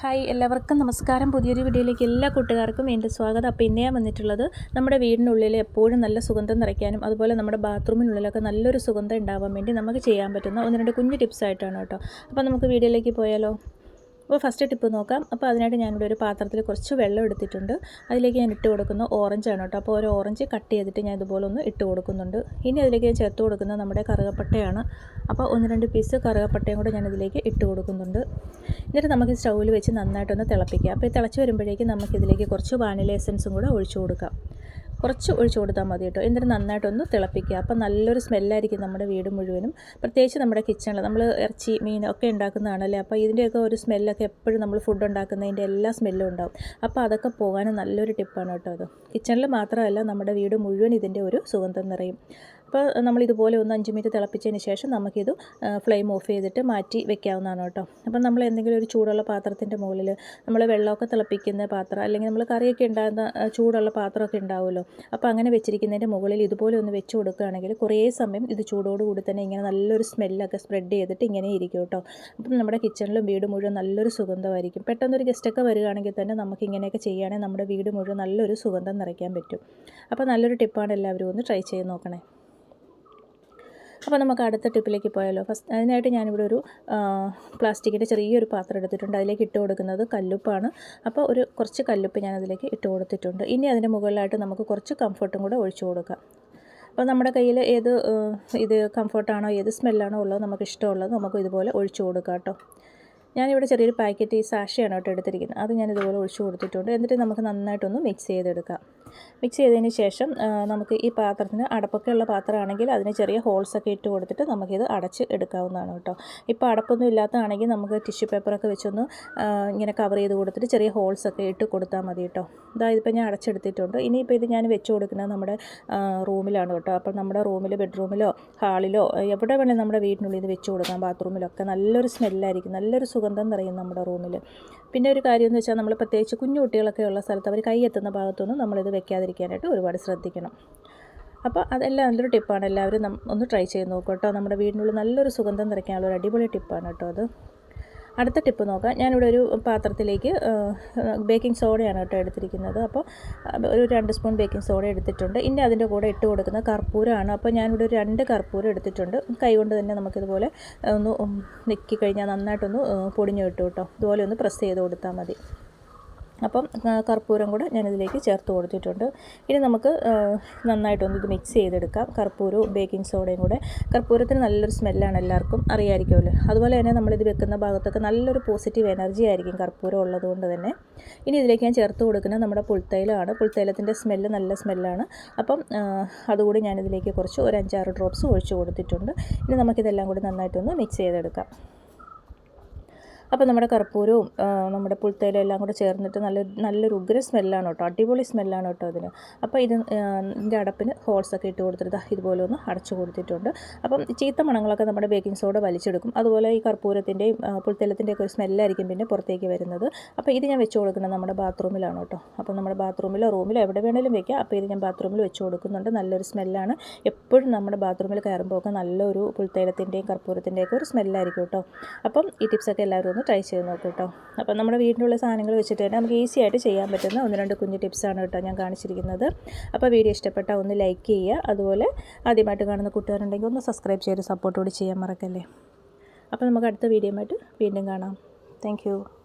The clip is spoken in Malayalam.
ഹായ് എല്ലാവർക്കും നമസ്കാരം. പുതിയൊരു വീഡിയോയിലേക്ക് എല്ലാ കൂട്ടുകാർക്കും എന്റെ സ്വാഗതം. അപ്പോൾ ഇന്ന് വന്നിട്ടുള്ളത് നമ്മുടെ വീടിനുള്ളിൽ എപ്പോഴും നല്ല സുഗന്ധം നിറയ്ക്കാനും അതുപോലെ നമ്മുടെ ബാത്റൂമിനുള്ളിലൊക്കെ നല്ലൊരു സുഗന്ധം ഉണ്ടാവാൻ വേണ്ടി നമുക്ക് ചെയ്യാൻ പറ്റുന്ന ഒന്ന് രണ്ട് കുഞ്ഞു ടിപ്സ് ആയിട്ടാണ് കേട്ടോ. അപ്പോൾ നമുക്ക് വീഡിയോയിലേക്ക് പോയാലോ? അപ്പോൾ ഫസ്റ്റ് ടിപ്പ് നോക്കാം. അപ്പോൾ അതിനായിട്ട് ഞാനിവിടെ ഒരു പാത്രത്തിൽ കുറച്ച് വെള്ളം എടുത്തിട്ടുണ്ട്. അതിലേക്ക് ഞാൻ ഇട്ട് കൊടുക്കുന്ന ഓറഞ്ച് ആണ് കേട്ടോ. അപ്പോൾ ഒരു ഓറഞ്ച് കട്ട് ചെയ്തിട്ട് ഞാൻ ഇതുപോലെ ഒന്ന് ഇട്ട് കൊടുക്കുന്നുണ്ട്. ഇനി അതിലേക്ക് ഞാൻ ചേർത്ത് കൊടുക്കുന്നത് നമ്മുടെ കറുകപ്പട്ടയാണ്. അപ്പോൾ ഒന്ന് രണ്ട് പീസ് കറുകപ്പട്ടയും കൂടെ ഞാൻ ഇതിലേക്ക് ഇട്ട് കൊടുക്കുന്നുണ്ട്. എന്നിട്ട് നമുക്ക് സ്റ്റൗവിൽ വെച്ച് നന്നായിട്ടൊന്ന് തിളപ്പിക്കാം. അപ്പോൾ തിളച്ച് വരുമ്പോഴേക്കും നമുക്കിതിലേക്ക് കുറച്ച് വാനില എസൻസും കൂടെ ഒഴിച്ചു കൊടുക്കാം. കുറച്ച് ഒഴിച്ചു കൊടുത്താൽ മതി കേട്ടോ. എന്നിട്ട് നന്നായിട്ടൊന്ന് തിളപ്പിക്കുക. അപ്പം നല്ലൊരു സ്മെല്ലായിരിക്കും നമ്മുടെ വീട് മുഴുവനും. പ്രത്യേകിച്ച് നമ്മുടെ കിച്ചണിൽ നമ്മൾ ഇറച്ചി മീൻ ഒക്കെ ഉണ്ടാക്കുന്നതാണല്ലേ? അപ്പോൾ ഇതിന്റെയൊക്കെ ഒരു സ്മെല്ലൊക്കെ എപ്പോഴും നമ്മൾ ഫുഡ് ഉണ്ടാക്കുന്നതിന്റെ എല്ലാ സ്മെല്ലും ഉണ്ടാവും. അപ്പോൾ അതൊക്കെ പോകാനും നല്ലൊരു ടിപ്പാണ് കേട്ടോ അത്. കിച്ചണിൽ മാത്രമല്ല നമ്മുടെ വീട് മുഴുവൻ ഇതിന്റെ ഒരു സുഗന്ധം നിറയും. അപ്പോൾ നമ്മൾ ഇതുപോലെ ഒന്ന് അഞ്ച് മിനിറ്റ് തിളപ്പിച്ചതിന് ശേഷം നമുക്കിത് ഫ്ലെയിം ഓഫ് ചെയ്തിട്ട് മാറ്റി വെക്കാവുന്നതാണ് കേട്ടോ. അപ്പം നമ്മൾ എന്തെങ്കിലും ഒരു ചൂടുള്ള പാത്രത്തിന്റെ മുകളിൽ നമ്മൾ വെള്ളമൊക്കെ തിളപ്പിക്കുന്ന പാത്രം അല്ലെങ്കിൽ നമ്മൾ കറിയൊക്കെ ഉണ്ടാകുന്ന ചൂടുള്ള പാത്രമൊക്കെ ഉണ്ടാവുമല്ലോ. അപ്പോൾ അങ്ങനെ വെച്ചിരിക്കുന്നതിന്റെ മുകളിൽ ഇതുപോലെ ഒന്ന് വെച്ച് കൊടുക്കുകയാണെങ്കിൽ കുറേ സമയം ഇത് ചൂടോടുകൂടി തന്നെ ഇങ്ങനെ നല്ലൊരു സ്മെല്ലൊക്കെ സ്പ്രെഡ് ചെയ്തിട്ട് ഇങ്ങനെ ഇരിക്കും കേട്ടോ. അപ്പം നമ്മുടെ കിച്ചണിലും വീട് മുഴുവൻ നല്ലൊരു സുഗന്ധമായിരിക്കും. പെട്ടെന്നൊരു ഗസ്റ്റൊക്കെ വരികയാണെങ്കിൽ തന്നെ നമുക്ക് ഇങ്ങനെയൊക്കെ ചെയ്യുകയാണെങ്കിൽ നമ്മുടെ വീട് മുഴുവൻ നല്ലൊരു സുഗന്ധം നിറയ്ക്കാൻ പറ്റും. അപ്പോൾ നല്ലൊരു ടിപ്പാണ് എല്ലാവരും ഒന്ന് ട്രൈ ചെയ്ത് നോക്കണേ. അപ്പോൾ നമുക്ക് അടുത്ത ടിപ്പിലേക്ക് പോയാലോ. ഫസ്റ്റ് അതിനായിട്ട് ഞാനിവിടെ ഒരു പ്ലാസ്റ്റിക്കിന്റെ ചെറിയൊരു പാത്രം എടുത്തിട്ടുണ്ട്. അതിലേക്ക് ഇട്ട് കൊടുക്കുന്നത് കല്ലുപ്പാണ്. അപ്പോൾ ഒരു കുറച്ച് കല്ലുപ്പ് ഞാൻ അതിലേക്ക് ഇട്ട് കൊടുത്തിട്ടുണ്ട്. ഇനി അതിന്റെ മുകളിലായിട്ട് നമുക്ക് കുറച്ച് കംഫർട്ടും കൂടെ ഒഴിച്ചു കൊടുക്കാം. അപ്പോൾ നമ്മുടെ കയ്യിൽ ഏത് ഇത് കംഫർട്ടാണോ ഏത് സ്മെല്ലാണോ ഉള്ളത് നമുക്ക് ഇഷ്ടമുള്ളത് നമുക്ക് ഇതുപോലെ ഒഴിച്ചു കൊടുക്കാം കേട്ടോ. ഞാനിവിടെ ചെറിയൊരു പാക്കറ്റ് ഈ സാഷയാണ് കേട്ടോ എടുത്തിരിക്കുന്നത്. അത് ഞാൻ ഇതുപോലെ ഒഴിച്ചു കൊടുത്തിട്ടുണ്ട്. എന്നിട്ട് നമുക്ക് നന്നായിട്ടൊന്ന് മിക്സ് ചെയ്തെടുക്കാം. മിക്സ് ചെയ്തതിന് ശേഷം നമുക്ക് ഈ പാത്രത്തിന് അടപ്പൊക്കെ ഉള്ള പാത്രമാണെങ്കിൽ അതിന് ചെറിയ ഹോൾസൊക്കെ ഇട്ട് കൊടുത്തിട്ട് നമുക്കിത് അടച്ച് എടുക്കാവുന്നതാണ് കേട്ടോ. ഇപ്പോൾ അടപ്പൊന്നും ഇല്ലാത്തതാണെങ്കിൽ നമുക്ക് ടിഷ്യൂ പേപ്പറൊക്കെ വെച്ചൊന്ന് ഇങ്ങനെ കവർ ചെയ്ത് കൊടുത്തിട്ട് ചെറിയ ഹോൾസൊക്കെ ഇട്ട് കൊടുത്താൽ മതി കേട്ടോ. അതായത് ഇപ്പോൾ ഞാൻ അടച്ചെടുത്തിട്ടുണ്ട്. ഇനിയിപ്പോൾ ഇത് ഞാൻ വെച്ച് കൊടുക്കുന്നത് നമ്മുടെ റൂമിലാണ് കേട്ടോ. അപ്പോൾ നമ്മുടെ റൂമിൽ ബെഡ്റൂമിലോ ഹാളിലോ എവിടെ വേണമെങ്കിലും നമ്മുടെ വീടിനുള്ളിൽ ഇത് വെച്ച് കൊടുക്കാം. ബാത്റൂമിലൊക്കെ നല്ലൊരു സ്മെല്ലായിരിക്കും. നല്ലൊരു സുഗന്ധം നിറയും നമ്മുടെ റൂമിൽ. പിന്നെ ഒരു കാര്യം എന്ന് വെച്ചാൽ നമ്മൾ പ്രത്യേകിച്ച് കുഞ്ഞു കുട്ടികളൊക്കെ ഉള്ള സ്ഥലത്ത് അവർ കൈ എത്തുന്ന ഭാഗത്തൊന്നും നമ്മളിത് വെക്കാതിരിക്കാനായിട്ട് ഒരുപാട് ശ്രദ്ധിക്കണം. അപ്പോൾ അതെല്ലാം നല്ലൊരു ടിപ്പാണ്. എല്ലാവരും ഒന്ന് ട്രൈ ചെയ്ത് നോക്കൂ കേട്ടോ. നമ്മുടെ വീടിനുള്ളിൽ നല്ലൊരു സുഗന്ധം നിറയ്ക്കാനുള്ള ഒരു അടിപൊളി ടിപ്പാണ് കേട്ടോ അത്. അടുത്ത ടിപ്പ് നോക്കാം. ഞാനിവിടെ ഒരു പാത്രത്തിലേക്ക് ബേക്കിംഗ് സോഡയാണ് കേട്ടോ എടുത്തിരിക്കുന്നത്. അപ്പോൾ ഒരു രണ്ട് സ്പൂൺ ബേക്കിംഗ് സോഡ എടുത്തിട്ടുണ്ട്. ഇനി അതിന്റെ കൂടെ ഇട്ട് കൊടുക്കുന്ന കർപ്പൂരമാണ്. അപ്പോൾ ഞാനിവിടെ ഒരു രണ്ട് കർപ്പൂരം എടുത്തിട്ടുണ്ട്. കൈകൊണ്ട് തന്നെ നമുക്കിതുപോലെ ഒന്ന് നെക്കി കഴിഞ്ഞാൽ നന്നായിട്ടൊന്ന് പൊടിഞ്ഞു കിട്ടും കേട്ടോ. ഇതുപോലെ ഒന്ന് പ്രസ് ചെയ്ത് കൊടുത്താൽ മതി. അപ്പം കർപ്പൂരം കൂടെ ഞാനിതിലേക്ക് ചേർത്ത് കൊടുത്തിട്ടുണ്ട്. ഇനി നമുക്ക് നന്നായിട്ടൊന്ന് ഇത് മിക്സ് ചെയ്തെടുക്കാം. കർപ്പൂരവും ബേക്കിംഗ് സോഡയും കൂടെ. കർപ്പൂരത്തിന് നല്ലൊരു സ്മെല്ലാണ് എല്ലാവർക്കും അറിയാമായിരിക്കുമല്ലോ അതുപോലെ തന്നെ നമ്മളിത് വെക്കുന്ന ഭാഗത്തൊക്കെ നല്ലൊരു പോസിറ്റീവ് എനർജി ആയിരിക്കും കർപ്പൂരം ഉള്ളതുകൊണ്ട് തന്നെ. ഇനി ഇതിലേക്ക് ഞാൻ ചേർത്ത് കൊടുക്കുന്നത് നമ്മുടെ പുൽത്തൈലമാണ്. പുൽത്തൈലത്തിന്റെ സ്മെല്ല് നല്ല സ്മെല്ലാണ് അപ്പം അതുകൂടി ഞാനിതിലേക്ക് കുറച്ച് ഒരു അഞ്ചാറ് ഡ്രോപ്സ് ഒഴിച്ച് കൊടുത്തിട്ടുണ്ട്. ഇനി നമുക്കിതെല്ലാം കൂടി നന്നായിട്ടൊന്ന് മിക്സ് ചെയ്തെടുക്കാം. അപ്പോൾ നമ്മുടെ കർപ്പൂരവും നമ്മുടെ പുൽത്തേലും എല്ലാം കൂടെ ചേർന്നിട്ട് നല്ല നല്ലൊരു ഉഗ്ര സ്മെല്ലാണ് കേട്ടോ അടിപൊളി സ്മെല്ലാണ് കേട്ടോ അതിന്. അപ്പോൾ ഇത് ഇതിന്റെ അടപ്പിന് ഹോൾസൊക്കെ ഇട്ട് കൊടുത്തിട്ട് ഇതുപോലെ ഒന്ന് അടച്ചു കൊടുത്തിട്ടുണ്ട്. അപ്പം ചീത്ത മണങ്ങളൊക്കെ നമ്മുടെ ബേക്കിംഗ് സോഡ വലിച്ചെടുക്കും. അതുപോലെ ഈ കർപ്പൂരത്തിന്റെയും പുൽത്തേലത്തിന്റെയൊക്കെ ഒരു സ്മെല്ലായിരിക്കും പിന്നെ പുറത്തേക്ക് വരുന്നത്. അപ്പോൾ ഇത് ഞാൻ വെച്ച് കൊടുക്കുന്നത് നമ്മുടെ ബാത്റൂമിലാണ് കേട്ടോ. അപ്പോൾ നമ്മുടെ ബാത്റൂമിലോ റൂമിലോ എവിടെ വേണേലും വെക്കാം. അപ്പോൾ ഇത് ഞാൻ ബാത്റൂമിൽ വെച്ച് കൊടുക്കുന്നുണ്ട്. നല്ലൊരു സ്മെല്ലാണ്. എപ്പോഴും നമ്മുടെ ബാത്റൂമിൽ കയറുമ്പോൾ ഒക്കെ നല്ലൊരു പുൽത്തേലത്തിന്റെയും കർപ്പൂരത്തിന്റെയൊക്കെ ഒരു സ്മെല്ലായിരിക്കും കേട്ടോ. അപ്പം ഈ ടിപ്സൊക്കെ എല്ലാവരും ഒന്ന് ട്രൈ ചെയ്ത് നോക്കൂ കേട്ടോ. അപ്പോൾ നമ്മുടെ വീട്ടിലുള്ള സാധനങ്ങൾ വെച്ചിട്ട് തന്നെ നമുക്ക് ഈസി ആയിട്ട് ചെയ്യാൻ പറ്റുന്ന ഒന്ന് രണ്ട് കുഞ്ഞു ടിപ്സാണ് കേട്ടോ ഞാൻ കാണിച്ചിരിക്കുന്നത്. അപ്പോൾ വീഡിയോ ഇഷ്ടപ്പെട്ടാൽ ഒന്ന് ലൈക്ക് ചെയ്യുക. അതുപോലെ ആദ്യമായിട്ട് കാണുന്ന കൂട്ടുകാരുണ്ടെങ്കിൽ ഒന്ന് സബ്സ്ക്രൈബ് ചെയ്ത് സപ്പോർട്ട് കൂടി ചെയ്യാൻ മറക്കല്ലേ. അപ്പോൾ നമുക്ക് അടുത്ത വീഡിയോ ആയിട്ട് വീണ്ടും കാണാം. താങ്ക്